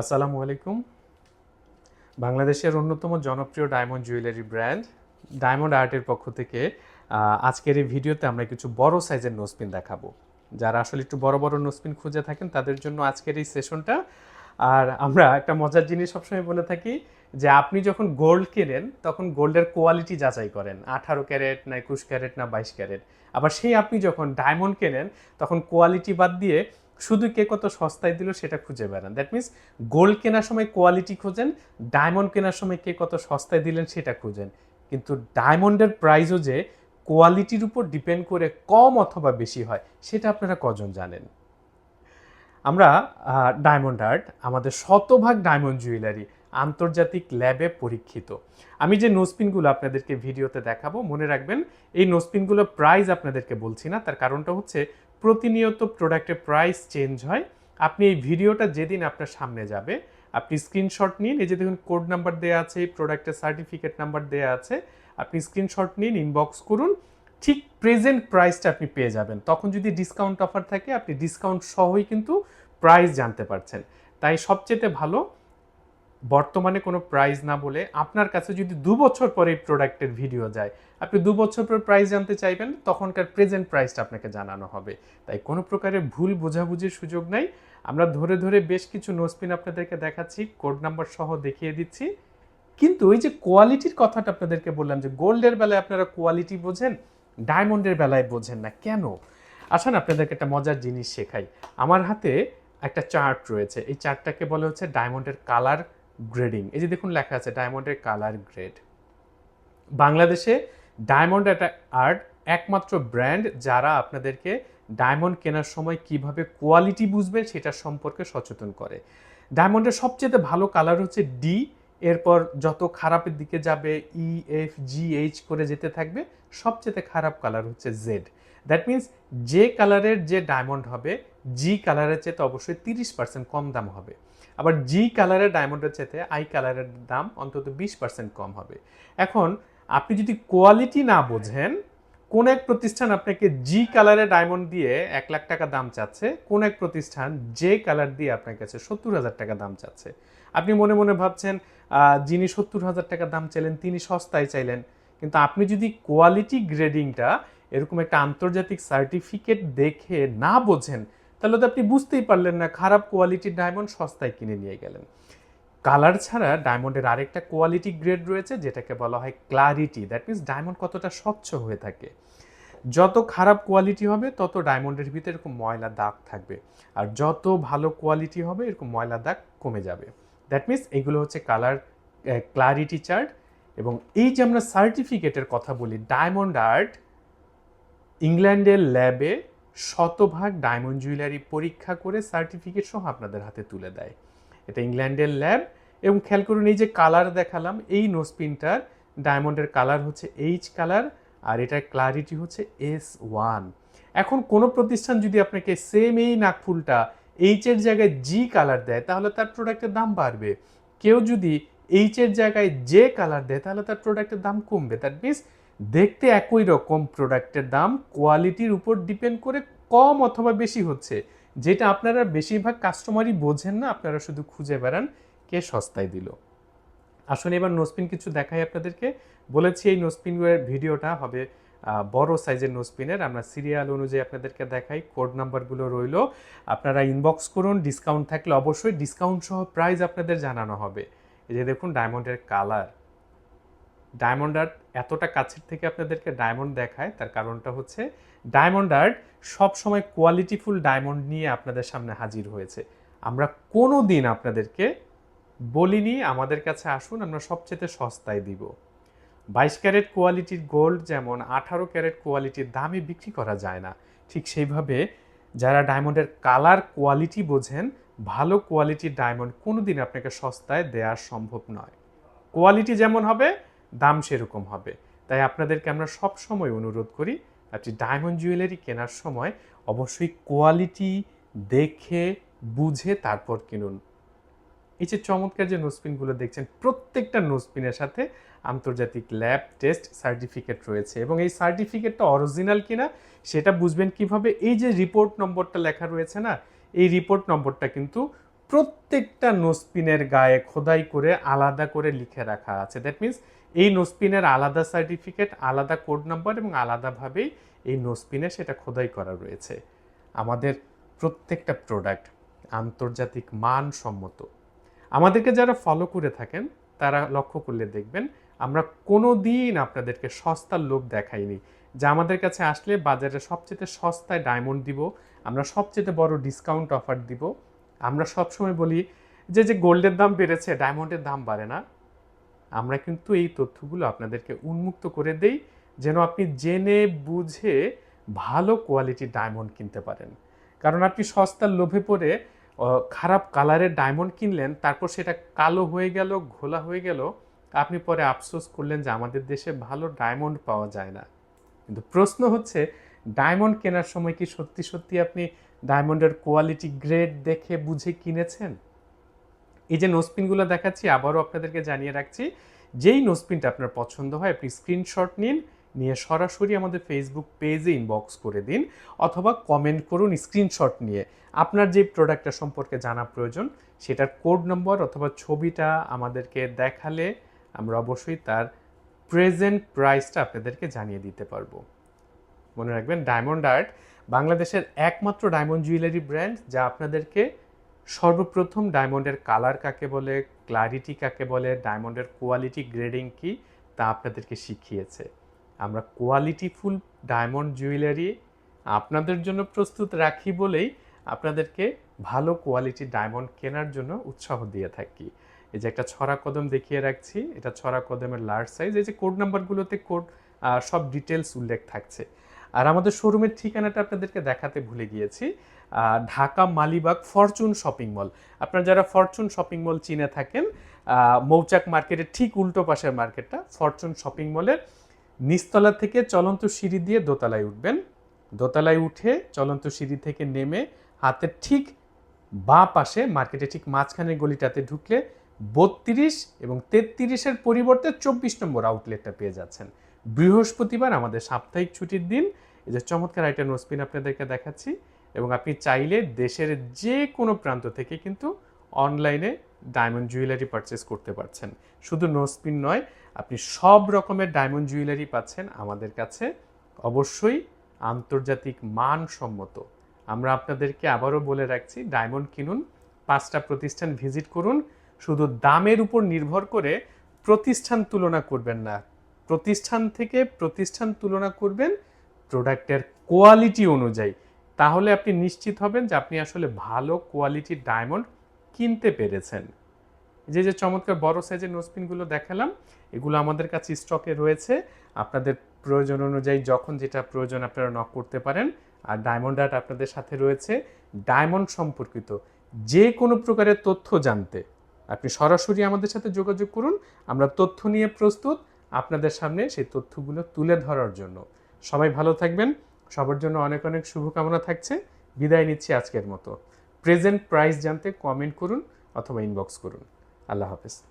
আসসালামু আলাইকুম। বাংলাদেশের অন্যতম জনপ্রিয় ডায়মন্ড জুয়েলারি ব্র্যান্ড, ডায়মন্ড আর্টের পক্ষ থেকে আজকের এই ভিডিওতে আমরা কিছু বড় সাইজের নোসপিন দেখাবো। যারা আসলে একটু বড় বড় নোসপিন খুঁজে থাকেন, তাদের জন্য আজকের এই সেশনটা। আর আমরা একটা মজার জিনিস সবসময় বলে থাকি যে, আপনি যখন গোল্ড কেনেন, তখন গোল্ডের কোয়ালিটি যাচাই করেন। আঠারো ক্যারেট, না একুশ ক্যারেট, না বাইশ ক্যারেট। আবার সেই আপনি যখন ডায়মন্ড কেনেন, তখন কোয়ালিটি বাদ দিয়ে শুধু কে কত সস্তায় দিল সেটা খুঁজে বেড়ান। দ্যাট মিনস গোল্ড কেনার সময় কোয়ালিটি খোঁজেন ডায়মন্ড কেনার সময় কে কত সস্তায় দিলেন সেটা খুঁজেন। কিন্তু ডায়মন্ডের প্রাইসও যে কোয়ালিটির উপর ডিপেন্ড করে কম অথবা বেশি হয়, সেটা আপনারা কজন জানেন? আমরা ডায়মন্ড আর্ট আমাদের শতভাগ ডায়মন্ড জুয়েলারি আন্তর্জাতিক ল্যাবে পরীক্ষিত। আমি যে নোসপিনগুলো আপনাদেরকে ভিডিওতে দেখাবো, মনে রাখবেন, এই নোসপিনগুলোর প্রাইস আপনাদেরকে বলছি না, তার কারণটা হচ্ছে প্রতিনিয়ত প্রোডাক্টের প্রাইস চেঞ্জ হয়। আপনি এই ভিডিওটা যেদিন আপনার সামনে যাবে, আপনি স্ক্রিনশট নিন, এই যে দেখুন কোড নাম্বার দেওয়া আছে এই প্রোডাক্টের সার্টিফিকেট নাম্বার দেওয়া আছে, আপনি স্ক্রিনশট নিন ইনবক্স করুন, ঠিক প্রেজেন্ট প্রাইসটা আপনি পেয়ে যাবেন। তখন যদি ডিসকাউন্ট অফার থাকে, আপনি ডিসকাউন্ট সহই কিন্তু প্রাইস জানতে পারছেন। তাই সবচেয়ে ভালো বর্তমানে কোনো প্রাইস না বলে আপনার কাছে যদি দু বছর পরে এই প্রোডাক্টের ভিডিও যায়, আপনি দু বছর পর প্রাইস জানতে চাইবেন, তখনকার প্রেজেন্ট প্রাইসটা আপনাকে জানানো হবে। তাই কোনো প্রকারের ভুল বোঝাবুঝির সুযোগ নাই। আমরা ধরে ধরে বেশ কিছু নোসপিন আপনাদেরকে দেখাচ্ছি কোড নাম্বার সহ দেখিয়ে দিচ্ছি। কিন্তু ওই যে কোয়ালিটির কথাটা আপনাদেরকে বললাম যে গোল্ডের বেলায় আপনারা কোয়ালিটি বোঝেন ডায়মন্ডের বেলায় বোঝেন না, কেন? আসেন আপনাদেরকে একটা মজার জিনিস শেখাই। আমার হাতে একটা চার্ট রয়েছে। এই চার্টটাকে বলা হচ্ছে ডায়মন্ডের কালার গ্রেডিং এই যে দেখুন লেখা আছে ডায়মন্ডের কালার গ্রেড বাংলাদেশে ডায়মন্ড একটা আর্ট একমাত্র ব্র্যান্ড যারা আপনাদেরকে ডায়মন্ড কেনার সময় কীভাবে কোয়ালিটি বুঝবেন সেটা সম্পর্কে সচেতন করে। ডায়মন্ডের সবচেয়ে ভালো কালার হচ্ছে ডি এরপর যত খারাপের দিকে যাবে ই এফ জি এইচ করে যেতে থাকবে, সবচেয়ে খারাপ কালার হচ্ছে জেড দ্যাট মিন্স যে কালারের যে ডায়মন্ড হবে জি কালারের চেয়ে তো অবশ্যই তিরিশ পার্সেন্ট কম দাম হবে। আবার জি কালারের ডায়মন্ডের চেয়ে আই কালারের দাম অন্তত বিশ পার্সেন্ট কম হবে। এখন আপনি যদি কোয়ালিটি না বোঝেন, কোন এক প্রতিষ্ঠান আপনাকে জি কালারের ডায়মন্ড দিয়ে এক লাখ টাকা দাম চাচ্ছে, কোন এক প্রতিষ্ঠান যে কালার দিয়ে আপনার কাছে সত্তর হাজার টাকা দাম চাচ্ছে। আপনি মনে মনে ভাবছেন যিনি সত্তর হাজার টাকা দাম চাইলেন, তিনি সস্তায় চাইলেন। কিন্তু আপনি যদি কোয়ালিটি গ্রেডিংটা এরকম একটা আন্তর্জাতিক সার্টিফিকেট দেখে না বোঝেন তাহলে তো আপনি বুঝতেই পারলেন না, খারাপ কোয়ালিটির ডায়মন্ড সস্তায় কিনে নিয়ে গেলেন। কালার ছাড়া ডায়মন্ডের আরেকটা কোয়ালিটি গ্রেড রয়েছে, যেটাকে বলা হয় ক্লারিটি দ্যাট মিনস ডায়মন্ড কতটা স্বচ্ছ হয়ে থাকে। যত খারাপ কোয়ালিটি হবে, তত ডায়মন্ডের ভিতরে এরকম ময়লা দাগ থাকবে। আর যত ভালো কোয়ালিটি হবে, এরকম ময়লা দাগ কমে যাবে। দ্যাট মিনস এগুলো হচ্ছে কালার ক্লারিটি চার্ট এবং এই যে আমরা সার্টিফিকেটের কথা বলি ডায়মন্ড আর্ট ইংল্যান্ডের ল্যাবে শতভাগ ডায়মন্ড জুয়েলারি পরীক্ষা করে সার্টিফিকেট সহ আপনাদের হাতে তুলে দেয়। এটা ইংল্যান্ডের ল্যাব এবং খেয়াল করুন এই যে কালার দেখালাম, এই নোসপিনটার ডায়মন্ডের কালার হচ্ছে এইচ কালার আর এটার ক্লারিটি হচ্ছে এস ওয়ান এখন কোনো প্রতিষ্ঠান যদি আপনাকে সেম এই নাকফুলটা এইচ এর জায়গায় জি কালার দেয়, তাহলে তার প্রোডাক্টের দাম বাড়বে। কেউ যদি এইচ এর জায়গায় যে কালার দেয়, তাহলে তার প্রোডাক্টের দাম কমবে। দ্যাট মিনস দেখতে একই রকম প্রোডাক্টের দাম কোয়ালিটির উপর ডিপেন্ড করে কম অথবা বেশি হচ্ছে, যেটা আপনারা বেশিরভাগ কাস্টমারই বোঝেন না, আপনারা শুধু খুঁজে বেড়ান কে সস্তায় দিল। আসুন এবার নোসপিন কিছু দেখাই আপনাদেরকে। বলেছি এই নোসপিনের ভিডিওটা হবে বড় সাইজের নোসপিনের আমরা সিরিয়াল অনুযায়ী আপনাদেরকে দেখাই, কোড নাম্বারগুলো রইল। আপনারা ইনবক্স করুন ডিসকাউন্ট থাকলে অবশ্যই ডিসকাউন্ট সহ প্রাইস আপনাদের জানানো হবে। এই যে দেখুন ডায়মন্ডের কালার ডায়মন্ড আর্ট এতটা কাছের থেকে আপনাদেরকে ডায়মন্ড দেখায়, তার কারণটা হচ্ছে ডায়মন্ড আর্ট সবসময় কোয়ালিটিফুল ডায়মন্ড নিয়ে আপনাদের সামনে হাজির হয়েছে। আমরা কোনো দিন আপনাদেরকে বলিনি, আমাদের কাছে আসুন, আমরা সবচেয়ে সস্তায় দিব। বাইশ ক্যারেট কোয়ালিটির গোল্ড যেমন, আঠারো ক্যারেট কোয়ালিটির দামে বিক্রি করা যায় না। ঠিক সেইভাবে যারা ডায়মন্ডের কালার কোয়ালিটি বোঝেন, ভালো কোয়ালিটির ডায়মন্ড কোনো দিন আপনাকে সস্তায় দেওয়া সম্ভব নয়। কোয়ালিটি যেমন হবে দাম সেরকম হবে। তাই আপনাদেরকে আমরা সব সময় অনুরোধ করি, আপনি ডায়মন্ড জুয়েলারি কেনার সময় অবশ্যই কোয়ালিটি দেখে, বুঝে তারপর কিনুন। এই যে চমৎকার যে নোসপিনগুলো দেখছেন, প্রত্যেকটা নোসপিনের সাথে আন্তর্জাতিক ল্যাব টেস্ট সার্টিফিকেট রয়েছে এবং এই সার্টিফিকেটটা অরিজিনাল কিনা সেটা বুঝবেন কীভাবে? এই যে রিপোর্ট নম্বরটা লেখা রয়েছে না, এই রিপোর্ট নম্বরটা কিন্তু প্রত্যেকটা নোসপিনের গায়ে খোদাই করে আলাদা করে লিখে রাখা আছে। দ্যাট মিন্স এই নোসপিনের আলাদা সার্টিফিকেট আলাদা কোড নাম্বার এবং আলাদাভাবেই এই নোসপিনে সেটা খোদাই করা রয়েছে। আমাদের প্রত্যেকটা প্রোডাক্ট আন্তর্জাতিক মানসম্মত। আমাদেরকে যারা ফলো করে থাকেন, তারা লক্ষ্য করলে দেখবেন আমরা কোনো দিন আপনাদেরকে সস্তার লোভ দেখাইনি। যা আমাদের কাছে আসলে বাজারে সবচেয়ে সস্তায় ডায়মন্ড দিব, আমরা সবচেয়ে বড় ডিসকাউন্ট অফার দিব। আমরা সবসময় বলি যে যে গোল্ডের দাম বেড়েছে, ডায়মন্ডের দাম বাড়ে না। আমরা কিন্তু এই তথ্যগুলো আপনাদেরকে উন্মুক্ত করে দেই, যেন আপনি জেনে বুঝে ভালো কোয়ালিটির ডায়মন্ড কিনতে পারেন। কারণ আপনি সস্তার লোভে পড়ে খারাপ কালারের ডায়মন্ড কিনলেন, তারপর সেটা কালো হয়ে গেল, ঘোলা হয়ে গেল, আপনি পরে আফসোস করলেন যে আমাদের দেশে ভালো ডায়মন্ড পাওয়া যায় না। কিন্তু প্রশ্ন হচ্ছে ডায়মন্ড কেনার সময় কি সত্যি সত্যি আপনি ডায়মন্ডের কোয়ালিটি গ্রেড দেখে বুঝে কিনেছেন? এই যে নোসপিনগুলো দেখাচ্ছি, আবারও আপনাদেরকে জানিয়ে রাখছি, যেই নোসপিনটা আপনার পছন্দ হয়, আপনি স্ক্রিনশট নিন, নিয়ে সরাসরি আমাদের ফেসবুক পেজে ইনবক্স করে দিন, অথবা কমেন্ট করুন স্ক্রিনশট নিয়ে। আপনার যে প্রোডাক্টটা সম্পর্কে জানা প্রয়োজন, সেটার কোড নম্বর অথবা ছবিটা আমাদেরকে দেখালে আমরা অবশ্যই তার প্রেজেন্ট প্রাইসটা আপনাদেরকে জানিয়ে দিতে পারব। মনে রাখবেন ডায়মন্ড আর্ট বাংলাদেশের একমাত্র ডায়মন্ড জুয়েলারি ব্র্যান্ড যা আপনাদেরকে সর্বপ্রথম ডায়মন্ডের কালার কাকে বলে ক্লারিটি কাকে বলে ডায়মন্ডের কোয়ালিটি গ্রেডিং কি, তা আপনাদেরকে শিখিয়েছে। আমরা কোয়ালিটিফুল ডায়মন্ড জুয়েলারি আপনাদের জন্য প্রস্তুত রাখি বলেই আপনাদেরকে ভালো কোয়ালিটি ডায়মন্ড কেনার জন্য উৎসাহ দিয়ে থাকি। এই যে একটা ছড়া কদম দেখিয়ে রাখছি, এটা ছড়া কদমের লার্জ সাইজ এই যে কোড নাম্বারগুলোতে কোড সব ডিটেলস উল্লেখ থাকছে। আর আমাদের শোরুমের ঠিকানাটা আপনাদেরকে দেখাতে ভুলে গিয়েছি। Dhaka Malibagh Fortune shopping mall. আপনারা যারা ফরচুন শপিং মল চিনে থাকেন মৌচাক মার্কেটের ঠিক উল্টো পাশের মার্কেটটা, ফরচুন শপিং মলের নিচতলা থেকে চলন্ত সিঁড়ি দিয়ে দোতলায় উঠবেন। দোতলায় উঠে চলন্ত সিঁড়ি থেকে নেমে হাতের ঠিক বাঁ পাশে মার্কেটে ঠিক মাঝখানের গলিটাতে ঢুকলে বত্রিশ এবং তেত্রিশের পরিবর্তে চব্বিশ নম্বর আউটলেটটা পেয়ে যাচ্ছেন। বৃহস্পতিবার আমাদের সাপ্তাহিক ছুটির দিন। এই যে চমৎকার একটা নোসপিন আপনাদেরকে দেখাচ্ছি এবং আপনি চাইলে দেশের যে কোনো প্রান্ত থেকে কিন্তু অনলাইনে ডায়মন্ড জুয়েলারি পারচেস করতে পারছেন। শুধু নোসপিন নয়, আপনি সব রকমের ডায়মন্ড জুয়েলারি পাচ্ছেন আমাদের কাছে। অবশ্যই আন্তর্জাতিক মানসম্মত। আমরা আপনাদেরকে আবারও বলে রাখছি ডায়মন্ড কিনুন, পাঁচটা প্রতিষ্ঠান ভিজিট করুন। শুধু দামের উপর নির্ভর করে প্রতিষ্ঠান তুলনা করবেন না প্রতিষ্ঠান থেকে প্রতিষ্ঠান তুলনা করবেন প্রোডাক্টের কোয়ালিটি অনুযায়ী। তাহলে আপনি নিশ্চিত হবেন যে আপনি আসলে ভালো কোয়ালিটির ডায়মন্ড কিনতে পেরেছেন। যে যে চমৎকার বড় সাইজের নোসপিনগুলো দেখালাম, এগুলো আমাদের কাছে স্টকে রয়েছে। আপনাদের প্রয়োজন অনুযায়ী যখন যেটা প্রয়োজন আপনারা নক করতে পারেন, আর ডায়মন্ড আর্ট আপনাদের সাথে রয়েছে। ডায়মন্ড সম্পর্কিত যে কোনো প্রকারের তথ্য জানতে আপনি সরাসরি আমাদের সাথে যোগাযোগ করুন। আমরা তথ্য নিয়ে প্রস্তুত আপনাদের সামনে সেই তথ্যগুলো তুলে ধরার জন্য। সবাই ভালো থাকবেন। সবার জন্য অনেক অনেক শুভকামনা থাকছে। বিদায় নিচ্ছি আজকের মতো। প্রেজেন্ট প্রাইস জানতে কমেন্ট করুন অথবা ইনবক্স করুন। আল্লাহ হাফেজ।